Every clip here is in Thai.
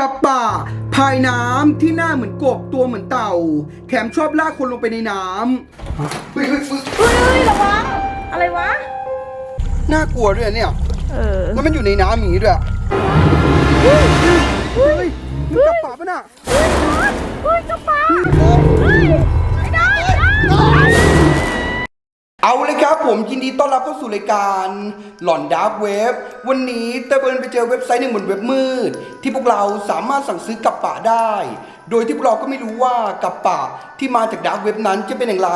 กับป่าพายน้ำที่หน้าเหมือนกบตัวเหมือนเต่า แถมชอบลากคนลงไปในน้ำเฮ้ยเฮ้ยเฮ้ยเฮ้ยเฮ้ยระวังอะไรวะ น่ากลัวด้วยเนี่ย เออ แล้วมันอยู่ในน้ำอย่างนี้ด้วยเฮ้ยเฮ้ยมันกับ ผมยินดีต้อนรับเข้าสู่รายการหลอนดาร์กเว็บวันนี้เตเบิร์นไปเจอเว็บไซต์หนึ่งบนเว็บมืด ที่พวกเราสามารถสั่งซื้อกับปะได้ โดยที่พวกเราก็ไม่รู้ว่ากับปะที่มาจากดาร์กเว็บนั้นจะเป็นอย่างไร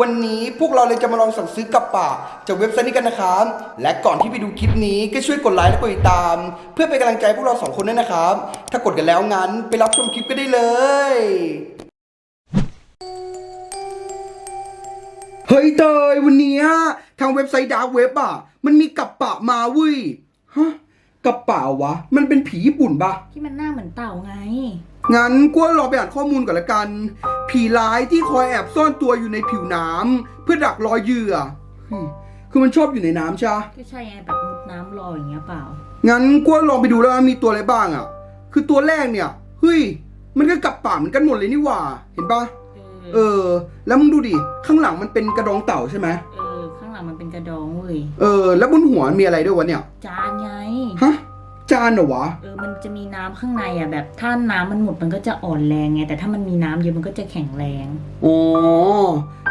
วันนี้พวกเราเลยจะมาลองสั่งซื้อกับปะจากเว็บไซต์นี้กันนะครับและก่อนที่ไปดูคลิปนี้ก็ช่วยกดไลค์และกดติดตาม เพื่อเป็นกำลังใจพวกเราสองคนด้วยนะครับถ้ากดกันแล้วงั้นไปรับชมคลิปกันได้เลย เฮ้ยเตยวันเนี้ยทางเว็บไซต์ดาร์กเว็บอะ มันมีกับปะมาเว้ยฮะกับปะวะ มันเป็นผีญี่ปุ่นปะที่มันหน้าเหมือนเต่าไง งั้นกูว่าเราไปอ่านข้อมูลก่อนละกัน ผีร้ายที่คอยแอบซ่อนตัวอยู่ในผิวน้ำเพื่อดักรอยเหยื่อเฮ้ยคือมันชอบอยู่ในน้ำใช่ปะก็ใช่ไงแบบมุดน้ำลอยอย่างเงี้ยเปล่า งั้นกูว่าลองไปดูแล้วว่ามีตัวอะไรบ้างอะ คือตัวแรกเนี่ยเฮ้ยมันก็กับปะเหมือนกันหมดเลยนี่หว่า เห็นปะ เอเอออ แล้วมึงดูดิ ข้างหลังมันเป็นกระดองเต่าใช่ไหมเออ ข้างหลังมันเป็นกระดองเว้ย เออ แล้วบนหัวมีอะไรด้วยวะเนี่ย จานไง ฮะ จานเหรอวะ เออ มันจะมีน้ำข้างในอะแบบ ถ้าน้ำมันหมดมันก็จะอ่อนแรงไง แต่ถ้ามันมีน้ำเยอะมันก็จะแข็งแรง อ๋อ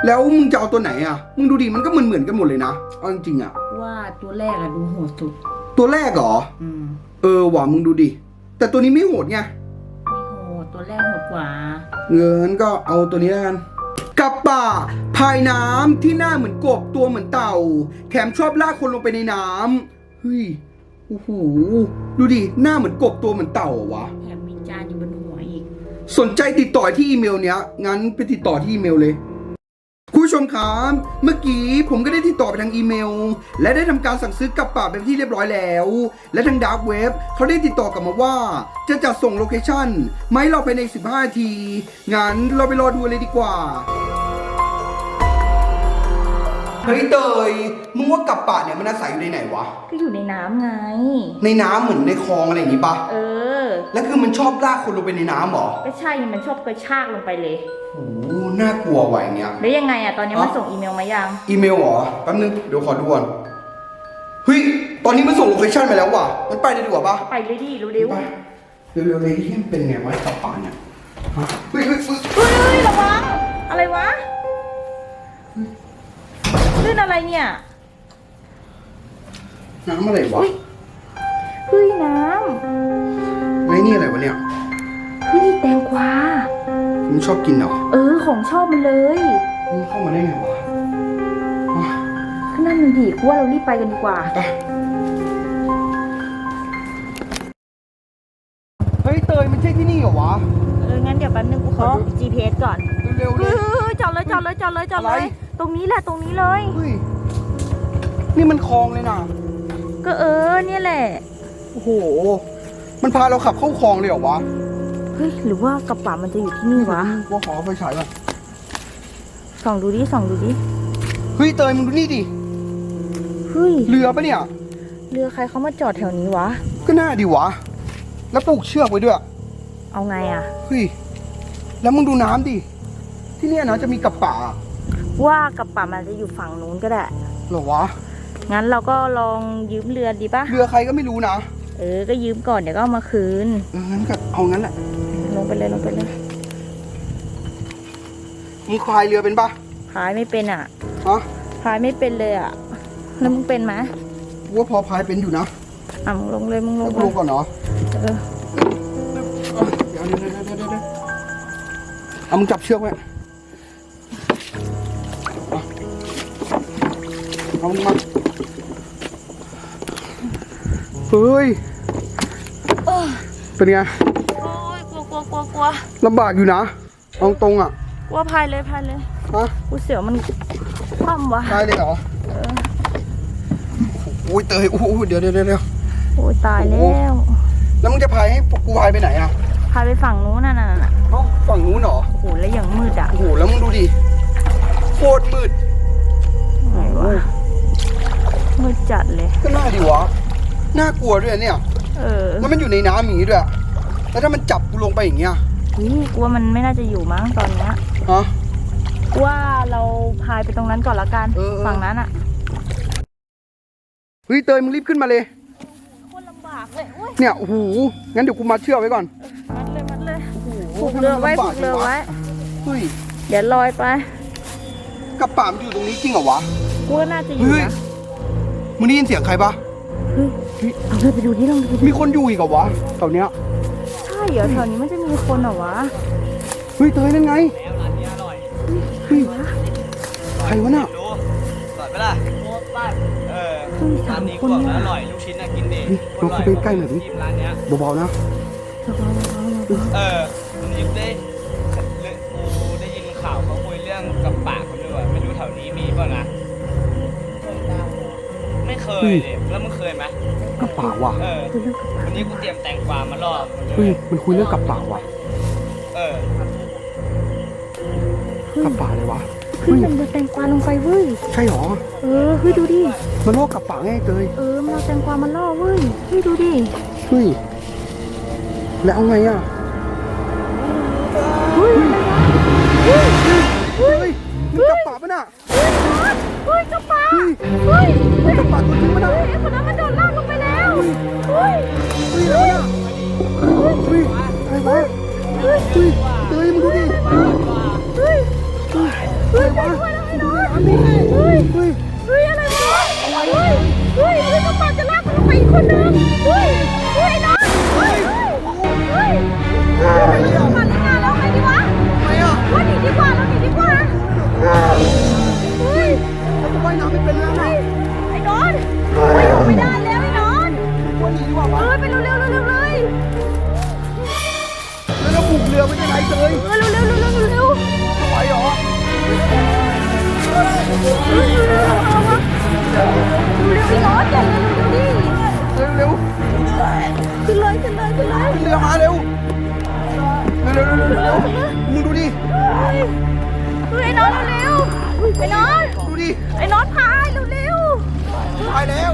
แล้วมึงจะเอาตัวไหนอะ มึงดูดิ มันก็เหมือนเหมือนๆกันหมดเลยนะ เอาจริงๆอะ ว่าตัวแรกอะดูโหดสุด ตัวแรกเหรอ อืม เออว่ะมึงดูดิ แต่ตัวนี้ไม่โหดไง ไม่โหดตัวแรกโหดกว่า เงินก็เอาตัวนี้แล้วกันกับป่าพายน้ำที่หน้าเหมือนกบตัวเหมือนเต่า แถมชอบลากคนลงไปในน้ำเฮ้ยโอ้โหดูดิหน้าเหมือนกบตัวเหมือนเต่าเหรอวะแถมมีจานอยู่บนหัวอีก สนใจติดต่อที่อีเมลเนี้ยงั้นไปติดต่อที่อีเมลเลย คุณผู้ชมครับ เมื่อกี้ผมก็ได้ติดต่อไปทางอีเมล และได้ทำการสั่งซื้อกับปะเป็นที่เรียบร้อยแล้ว และทางดาร์กเว็บเขาได้ติดต่อกลับมาว่า จะจัดส่งโลเคชั่นมาให้เราภายใน 15นาทีงั้นเราไปรอดูเลยดีกว่า เฮ้ยเตยมึงว่ากับปะเนี่ยมันอาศัยอยู่ในไหนวะ ก็อยู่ในน้ำไง ในน้ำเหมือนในคลองอะไรอย่างงี้ปะเออ แล้วคือมันชอบลากคนลงไปในน้ำเหรอก็ใช่มันชอบกระชากลงไปเลย โอ้โหน่ากลัวว่ะอย่างเงี้ย แล้วยังไงอะตอนนี้อ๋อมันส่งอีเมลมายัง อีเมลเหรอแป๊บนึงเดี๋ยวขอดูก่อนเฮ้ยตอนนี้มันส่งโลเคชั่นมาแล้วว่ะมันไปเลยดีกว่าปะไปเลยดิรู้เร็วไปเร็วๆเลยที่มันเป็นไงวะกับปานเนี่ยฮะเฮ้ยเฮ้ยเฮ้ยเฮ้ยเฮ้ยระวังอะไรวะลื่นอะไรเนี่ย น้ำอะไรวะอุ๊ยเฮ้ยน้ไอ้ นี่อะไรวะเนี่ยำเฮ้ยแตงกวามึงชอบกินเหรอ เออ ของชอบมันเลยมึงเข้ามาได้ไงวะอ๋อก็นั่นมันดีกูว่าเรารีบไปกันดีกว่าไปเฮ้ยเตยมันใช่ที่นี่เหรอวะ เออ งั้นเดี๋ยวแป๊บนึงกูขอดู GPS ก่อนเร็วๆเลเฮ้ย ยจอดเลยจอดเลยจอดเลยจอดเลอะไร ย ตรงนี้แหละตรงนี้เลย เฮ้ย นี่มันคลองเลยนะก็เออเนี่ยแหละ โอ้โห มันพาเราขับเข้าคลองเลยเหรอวะเฮ้ยหรือว่ากระป๋ามันจะอยู่ที่นี่วะว่าขอไฟฉายก่อนส่องดูดิส่องดูดิเฮ้ยเตยมึงดูนี่ดิเฮ้ยเรือปะเนี่ยเรือใครเขามาจอดแถวนี้วะ ก็น่าดีวะ แล้วปลูกเชือกไว้ด้วย เอาไงอะเฮ้ยแล้วมึงดูน้ำดิที่เนี่ยนะจะมีกับป่าว่ากระป๋ามันจะอยู่ฝั่งนู้นก็ได้เหรอวะ งั้นเราก็ลองยืมเรือดีปะเรือใครก็ไม่รู้นะ เออ ก็ยืมก่อนเดี๋ยวก็เอามาคืน เอองั้นก็เอางั้นแหละ ลงไปเลยลงไปเลยมึงควายเรือเป็นปะพายไม่เป็นอะฮะพายไม่เป็นเลยอะ แล้วมึงเป็นไหมกูว่าพอพายเป็นอยู่นะอะมึงลงเลยมึงลแล้งวเลกูลยงก่อนเนาะเออเดี๋ยวเดี๋ยวเดี๋ยวเดี๋ยวเดี๋ยวเอามึงจับเชือกไว้เอาเอามึงมา เฮ้ย เป็นไง โอ้ยกลัวกลัวกลัวกลัวลำบากอยู่นะเอาตรงๆอะกลัวพายเลยพายเลยฮะกูเสียวมันคว่ำวะได้เลยเหรอเออโอ้ยเตยโอ้โหเดี๋ยวเดี๋ยวเดี๋ยวเดี๋ยวโอ้ยตายแล้วแล้วมึงจะพายให้กูพายไปไหนอะพายไปฝั่งนู้นน่ะน่ะน่ะเอ้าฝั่งนู้นเหรอโอ้โหแล้วอย่างมืดอะโอ้โหแล้วมึงดูดิโคตรมืดไหนวะมืดจัดเลยก็น่าดีวะ น่ากลัวด้วยเนี่ย เออแล้วมันอยู่ในน้ำอย่างนี้ด้วย แล้วถ้ามันจับกูลงไปอย่างเงี้ยนี่กลัวมันไม่น่าจะอยู่มั้งตอนเนี้ยฮะกลัวเราพายไปตรงนั้นก่อนละกันเออเออ ฝั่งนั้นอะเฮ้ยเตยมึงรีบขึ้นมาเลยคนลำบากเลยโอ้ยเนี่ยโอ้โหงั้นเดี๋ยวกูมาเชือกไว้ก่อนมัดเลยมัดเลยโอ้ผูโหกเรือไว้ทำมผูมันกเรือลำบาไว้จังะเฮ้ยเดี๋ยวลอยไปกระป๋ามนอยู่ตรงนี้จริงเหรอวะกลัวน่าจะอยู่เฮ้ยนะมึงได้ยินเสียงใครปะ เฮ้ยเอาเลยไปดูที่ลองดูดิมีคนอยู่อีกเหรอวะแถวเนี้ยใช่เหรอแถวนี้มันจะมีคนเหรอวะเฮ้ยเตยนั่นไงแล้วร้านนี้อร่อยเฮ้ยใครวะน่ะรู้อร่อยไหมล่ะโคตรบ้านเออเฮ้ยสาร้านมนี้คก็นบอกเนี่แล้วยอร่อยลูกชิ้นน่ะกินดินี่ลองเข้าไปใกล้หน่อยดิจิ้มร้านเนี้ยเบาๆนะเออมันยิบได้เรื่องกูได้ยินข่าวเขาคุยเรื่องกับปากคนด้วยไม่รู้แถวนี้มีป่ะนะไม่เคยดิแล้วมึงเคยไหม กระป๋าว่ะเออวันนี้กูเตรียมแตงกวามาล่อมึงด้เฮ้วยยมันคุยเรื่องกระป๋าว่ะเออกระป๋าเลยวะเฮ้ยมันเอาแตงกวาลงไปเว้ย ใช่หรอเออเฮ้ยดูดิ มันโลกกระป๋าไงเตยเออมันเอาแตงกวามาล่อเว้ยเฮ้ยดูดิ เฮ้ยแล้วเอาไงอะเฮ้ยอะไรวะเฮ้ยมันกระป๋าปะน่ะเฮ้ยกระป๋าเฮ้ย อีกคนนึงเฮ้ยเฮ้ยไอ้น้องเฮ้ยเฮ้ยเฮ้ยเฮ้ยกระป๋าเล่นงานแล้วไงดีวะทำไมอะว่าหนีดีกว่าเราหนีดีกว่าเฮ้ยเราจะว่ายน้ำไม่เป็นแล้วนะไอ้นอนไปอยู่ไม่ได้ ขึ้นเลยขึ้นเลยขึ้นเรือมาเร็วเร็วเร็วเร็วเร็วเร็วมึงดูดิไอ้น้อนเร็วไอ้น้อนดูดิไอ้น้อนพายเร็วเร็วตายแล้ว